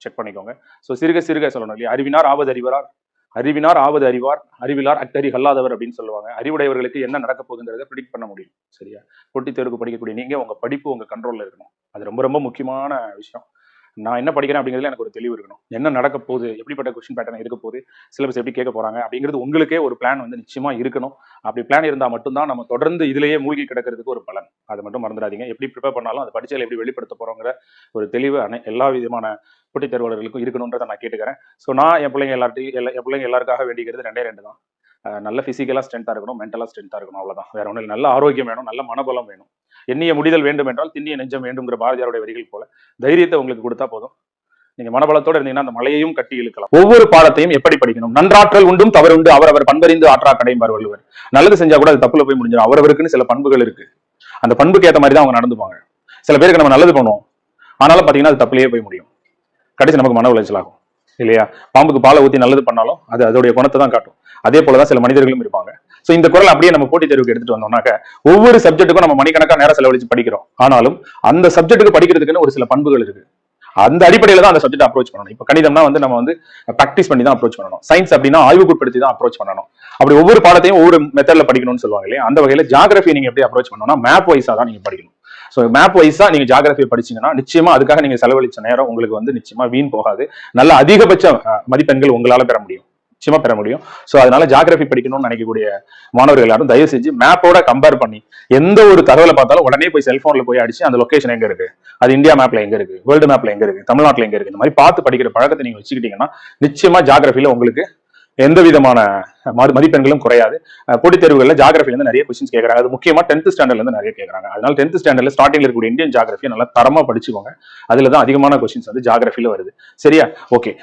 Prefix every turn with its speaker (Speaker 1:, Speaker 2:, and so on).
Speaker 1: Check பண்ணிக்கோங்க. So சிறுக சிறுக சொல்லணும் இல்லையா? அறிவினார் ஆவது அறிவரார் அறிவினார் ஆவது அறிவார். அறிவிலார் அக்கறி கல்லாதவர் அப்படின்னு சொல்லுவாங்க. அறிவுடையவர்களுக்கு என்ன நடக்க போகுதுங்கிறத ப்ரிடிக்ட் பண்ண முடியும். சரியா? போட்டித் தேர்வுக்கு படிக்கக்கூடிய நீங்க உங்க படிப்பு உங்க கண்ட்ரோல்ல இருக்கணும். அது ரொம்ப ரொம்ப முக்கியமான விஷயம். நான் என்ன படிக்கிறேன் அப்படிங்கிறதுல எனக்கு ஒரு தெளிவு இருக்கணும். என்ன நடக்க போகுது? எப்படிப்பட்ட கொஸ்டின் பேட்டர்ன் இருக்க போகுது சிலபஸ் எப்படி கேட்க போறாங்க? அப்படிங்கிறது உங்களுக்கே ஒரு பிளான் வந்து நிச்சயமா இருக்கணும். அப்படி பிளான் இருந்தால் மட்டும்தான் நம்ம தொடர்ந்து இதுலேயே மூழ்கி கிடக்கிறதுக்கு ஒரு பலன். அதை மட்டும் மறந்துடாதீங்க. எப்படி ப்ரிப்பேர் பண்ணாலும் அதை படிச்சதில் எப்படி வெளிப்படுத்த போறோங்கிற ஒரு தெளிவு அனை எல்லா விதமான போட்டித் தேர்வாளர்களுக்கும் இருக்கணுன்றதை நான் கேட்டுக்கிறேன். ஸோ நான் என் பிள்ளைங்க எல்லார்ட்டையும் எல்லா என் பிள்ளைங்க எல்லாருக்காக வேண்டிக்கிறது ரெண்டே ரெண்டு தான். நல்ல ஃபிசிக்கலாக ஸ்ட்ரென்த்தாக இருக்கணும் மென்டலாக ஸ்ட்ரென்த்தாக இருக்கணும் அவ்வளோதான் வேற ஒன்றும் நல்ல ஆரோக்கியம் வேணும் நல்ல மனபலம் வேணும். எண்ணிய முடிதல் வேண்டும் என்றால் திண்ணிய நெஞ்சம் வேண்டும்ங்கிற பாரதியாருடைய வரிகள் போல தைரியத்தை உங்களுக்கு கொடுத்தா போதும். நீங்க மனபலத்தோட இருந்தீங்கன்னா அந்த மலையையும் கட்டி இழுக்கலாம். ஒவ்வொரு பாடத்தையும் எப்படி படிக்கணும்? நன்றாற்றல் உண்டும் தவறு உண்டு அவரவர் பண்பறிந்து ஆற்றா கடையும் வள்ளுவர் நல்லது செஞ்சா கூட அது தப்புல போய் முடிஞ்சிடும். அவரவருக்குன்னு சில பண்புகள் இருக்கு. அந்த பண்புக்கு ஏத்த மாதிரி தான் அவங்க நடந்துப்பாங்க. சில பேருக்கு நம்ம நல்லது பண்ணுவோம். ஆனாலும் பாத்தீங்கன்னா அது தப்புலயே போய் முடியும். கடைசி நமக்கு மன உளைச்சல் ஆகும். இல்லையா? பாம்புக்கு பாலை ஊத்தி நல்லது பண்ணாலும் அது அதோடைய குணத்தை தான் காட்டும். அதே போலதான் சில மனிதர்களும் இருப்பாங்க. சோ இந்த குரல் அப்படியே நம்ம போட்டி தேர்வுக்கு எடுத்துட்டு வந்தோம்னாக்க ஒவ்வொரு சப்ஜெக்ட்டுக்கும் நம்ம மணிக்கணக்கா நேரம் செலவழிச்சு படிக்கிறோம். ஆனாலும் அந்த சப்ஜெக்ட்டுக்கு படிக்கிறதுக்குன்னு ஒரு சில பண்புகள் இருக்கு. அந்த அடிப்படையில தான் அந்த சப்ஜெக்ட் அப்ரோச் பண்ணணும். இப்போ கணிதம்னா வந்து நம்ம வந்து ப்ராக்டிஸ் பண்ணி தான் அப்ரோச் பண்ணணும். சயின்ஸ் அப்படின்னா ஆய்வுக்குட்படுத்தி தான் அப்ரோச் பண்ணணும். அப்படி ஒவ்வொரு பாடத்தையும் ஒவ்வொரு மெத்தட்ல படிக்கணும்னு சொல்லுவாங்க இல்லையா? அந்த வகையில ஜாகிரபி நீங்க எப்படி அப்ரோச் பண்ணணும்னா மேப் வைஸா தான் நீங்க படிக்கணும். ஸோ மேப் வைஸா நீங்க ஜாகிரபி படிச்சீங்கன்னா நிச்சயமா அதுக்காக நீங்க செலவழிச்ச நேரம் உங்களுக்கு வந்து நிச்சயமா வீண் போகாது. நல்ல அதிகபட்ச மதிப்பெண்கள் உங்களால பெற முடியும். நிச்சயமா பெற முடியும். ஸோ அதனால ஜாகிரபி படிக்கணும்னு நினைக்கக்கூடிய மாணவர்கள் எல்லாரும் தயவு செஞ்சு மேப்போட கம்பேர் பண்ணி எந்த ஒரு தகவலை பார்த்தாலும் உடனே போய் செல்போன்ல போய் அடிச்சு அந்த லொகேஷன் எங்க இருக்கு? அது இந்தியா மேப்ல எங்க இருக்கு? வேர்ல்டு மேப்ல எங்க இருக்கு? தமிழ்நாட்டில் எங்க இருக்கு? இந்த மாதிரி பார்த்து படிக்கிற பழக்கத்தை நீங்க வச்சுக்கிட்டீங்கன்னா நிச்சயமா ஜாகிரபியில உங்களுக்கு எந்த விதமான மதி- மதிப்பெண்களும் குறையாது. போட்டித் தேர்வுகளில் ஜாகிரபில இருந்து நிறைய கொஸ்டின்ஸ் கேட்கறாங்க அது முக்கியமா டென்த் ஸ்டாண்டர்ட்ல இருந்து நிறைய கேட்கறாங்க அதனால டென்த் ஸ்டாண்டர்ட்ல ஸ்டார்டிங்ல இருக்கக்கூடிய இந்தியன் ஜாகிரபியை நல்லா தரமா படிச்சுக்கோங்க. அதுல தான் அதிகமான கொஸ்டின்ஸ் வந்து ஜாகிரபில வருது. சரியா? ஓகே